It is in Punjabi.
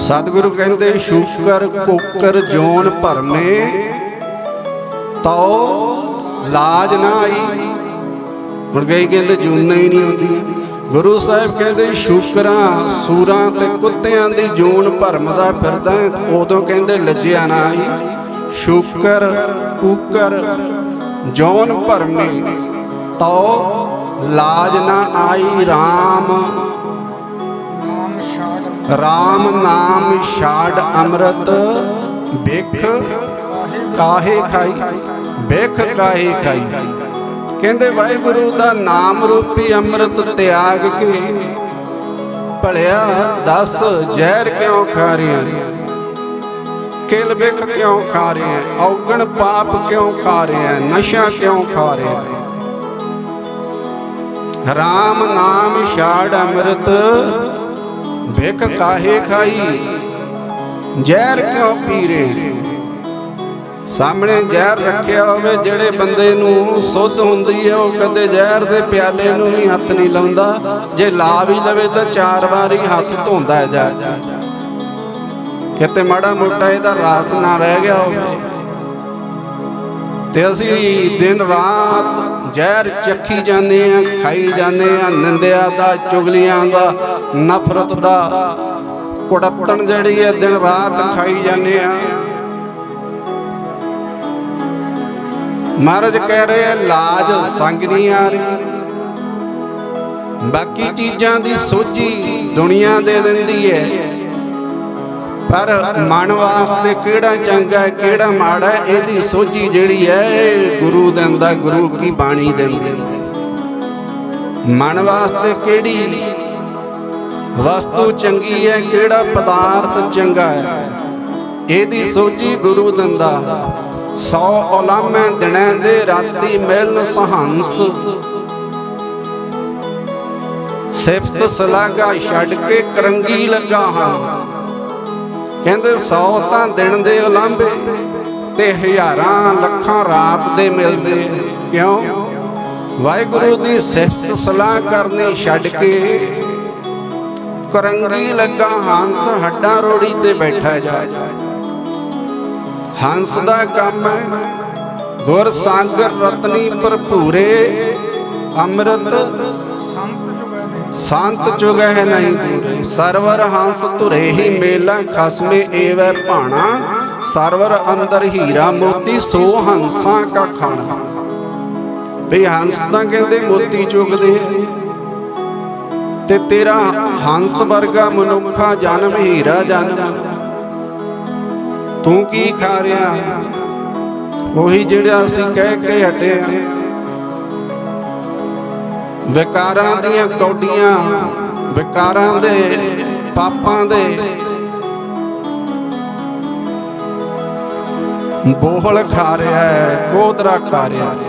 ਸਤਿਗੁਰੂ ਕਹਿੰਦੇ ਸ਼ੂਕਰ ਕੋਕਰ ਜੋਨ ਭਰਮੇ ਤਉ ਲਾਜ ਨਾ ਆਈ। ਹੁਣ ਕਈ ਕਹਿੰਦੇ ਜੂਨਾਂ ਹੀ ਨਹੀਂ ਆਉਂਦੀਆਂ। ਗੁਰੂ ਸਾਹਿਬ ਕਹਿੰਦੇ ਸ਼ੂਕਰਾਂ ਸੂਰਾਂ ਤੇ ਕੁੱਤਿਆਂ ਦੀ ਜੂਨ ਭਰਮਦਾ ਫਿਰਦਾ ਹੈ, ਉਦੋਂ ਕਹਿੰਦੇ ਲੱਜਿਆ ਨਾ ਆਈ। ਸ਼ੂਕਰ ਕੂਕਰ ਜੋਨ ਭਰਮੇ ਤਉ ਲਾਜ ਨਾ ਆਈ। RAM RAM ਨਾਮ ਛਾੜ ਅੰਮ੍ਰਿਤ ਬਿਖ ਕਾਹੇ ਖਾਈ ਬਿਖ ਕਾਹੇ ਖਾਈ। ਕਹਿੰਦੇ ਵਾਹਿਗੁਰੂ ਦਾ ਨਾਮ ਰੂਪੀ ਅੰਮ੍ਰਿਤ ਤਿਆਗ ਕੇ ਭਲਿਆ ਦਸ ਜ਼ਹਿਰ ਕਿਉਂ ਖਾ ਰਿਹਾ ਕਿਲ ਬਿਖ ਕਿਉਂ ਖਾ ਰਿਹਾ ਔਗਣ ਪਾਪ ਕਿਉਂ ਖਾ ਰਿਹਾ ਨਸ਼ਾ ਕਿਉਂ ਖਾ ਰਿਹਾ ਰਾਮ ਨਾਮ ਛਾੜ ਅੰਮ੍ਰਿਤ ਬਿਖ ਕਾਹੇ ਖਾਈ? ਜ਼ਹਿਰ ਕਿਉਂ ਪੀਰੇ? ਸਾਹਮਣੇ ਜ਼ਹਿਰ ਰੱਖਿਆ ਹੋਵੇ, ਜਿਹੜੇ ਬੰਦੇ ਨੂੰ ਸੁੱਧ ਹੁੰਦੀ ਹੈ, ਉਹ ਕਦੇ ਜ਼ਹਿਰ ਦੇ ਪਿਆਲੇ ਨੂੰ ਵੀ ਹੱਥ ਨਹੀਂ ਲਾਉਂਦਾ। ਜੇ ਲਾ ਵੀ ਲਵੇ ਤਾਂ ਚਾਰ ਵਾਰੀ ਹੱਥ ਧੋਂਦਾ ਜਾ। ਕਿਤੇ ਮਾੜਾ ਮੋਟਾ ਇਹਦਾ ਰਾਸ ਨਾ ਰਹਿ ਗਿਆ ਹੋਵੇ। ਤੇ ਅਸੀਂ ਦਿਨ ਰਾਤ ਜ਼ਹਿਰ ਚੱਖੀ ਜਾਂਦੇ ਆ ਖਾਈ ਜਾਂਦੇ ਆ ਨਿੰਦਿਆ ਦਾ, ਚੁਗਲੀਆਂ ਦਾ, ਨਫ਼ਰਤ ਦਾ, ਕੁੜੱਤਣ ਜਿਹੜੀ ਹੈ ਦਿਨ ਰਾਤ ਖਾਈ ਜਾਂਦੇ ਆ ਮਹਾਰਾਜ ਕਹਿ ਰਹੇ ਆ ਲਾਜ ਸੰਗ ਨਹੀਂ ਆ ਰਹੀ। ਬਾਕੀ ਚੀਜ਼ਾਂ ਦੀ ਸੋਝੀ ਦੁਨੀਆ ਦੇ ਦਿੰਦੀ ਹੈ। ਪਰ ਮਨ ਵਾਸਤੇ ਕਿਹੜਾ ਚੰਗਾ ਹੈ, ਕਿਹੜਾ ਮਾੜਾ ਹੈ, ਇਹਦੀ ਸੋਝੀ ਜਿਹੜੀ ਹੈ ਗੁਰੂ ਦਿੰਦਾ, ਗੁਰੂ ਕੀ ਬਾਣੀ ਦਿੰਦੀ ਮਨ ਵਾਸਤੇ ਕਿਹੜੀ ਵਸਤੂ ਚੰਗੀ ਹੈ, ਕਿਹੜਾ ਪਦਾਰਥ ਚੰਗਾ ਹੈ, ਇਹਦੀ ਸੋਝੀ ਗੁਰੂ ਦਿੰਦਾ। ਸੌ ਉਲਾਮੇ ਦਿਨਾਂ ਦੇ ਰਾਤੀ ਮਿਲਨ ਸਹੰਸ। ਸਿਫਤ ਸਲਾਗਾ ਛੱਡ ਕੇ ਕਰੰਗੀ ਲੱਗਾ ਹਾਂ ਕਹਿੰਦੇ ਸੌ ਤਾਂ ਦਿਨ ਦੇ ਉਲਾਂਭੇ ਤੇ ਹਜ਼ਾਰਾਂ ਲੱਖਾਂ ਰਾਤ ਦੇ ਮਿਲਦੇ। ਕਿਉਂ? ਵਾਹਿਗੁਰੂ ਦੀ ਸਿਫਤ ਸਲਾਹ ਕਰਨੀ ਛੱਡ ਕੇ ਕਰੰਗੀ ਲੱਗਾ ਹੰਸ ਹੱਡਾਂ ਰੋੜੀ ਤੇ ਬੈਠਾ ਜਾ। ਹੰਸ ਦਾ ਕੰਮ ਹੈ ਗੁਰ ਸਾਗਰ ਰਤਨੀ ਭਰਪੂਰੇ, ਅੰਮ੍ਰਿਤ ਸੰਤ ਚੁਗਹਿ ਨਹੀਂ ਦੂਰੇ ਸਰਵਰ ਹੰਸ ਧੁਰੇ ਹੀ ਮੇਲਾ ਖਸਮੇ ਏਵੈ ਭਾਣਾ। ਸਰਵਰ ਅੰਦਰ ਹੀਰਾ ਮੋਤੀ ਸੋ ਹੰਸਾਂ ਕਾ ਖਾਣਾ। ਵੀ ਹੰਸ ਤਾਂ ਕਹਿੰਦੇ ਮੋਤੀ ਚੁਗਦੇ ਤੇ ਤੇਰਾ ਹੰਸ ਵਰਗਾ ਮਨੁੱਖਾ ਜਨਮ ਹੀਰਾ ਜਨਮ। ਤੂੰ ਕੀ ਖਾ ਰਿਹਾ? ਉਹੀ ਜਿਹੜਾ ਅਸੀਂ ਕਹਿ ਕੇ ਹਟਿਆ ਵਿਕਾਰਾਂ ਦੀਆਂ ਕੌਡੀਆਂ, ਵਿਕਾਰਾਂ ਦੇ ਪਾਪਾਂ ਦੇ। ਬੋਹਲ ਖਾ ਰਿਹਾ ਹੈ, ਕੋਦਰਾ ਖਾ ਰਿਹਾ ਹੈ।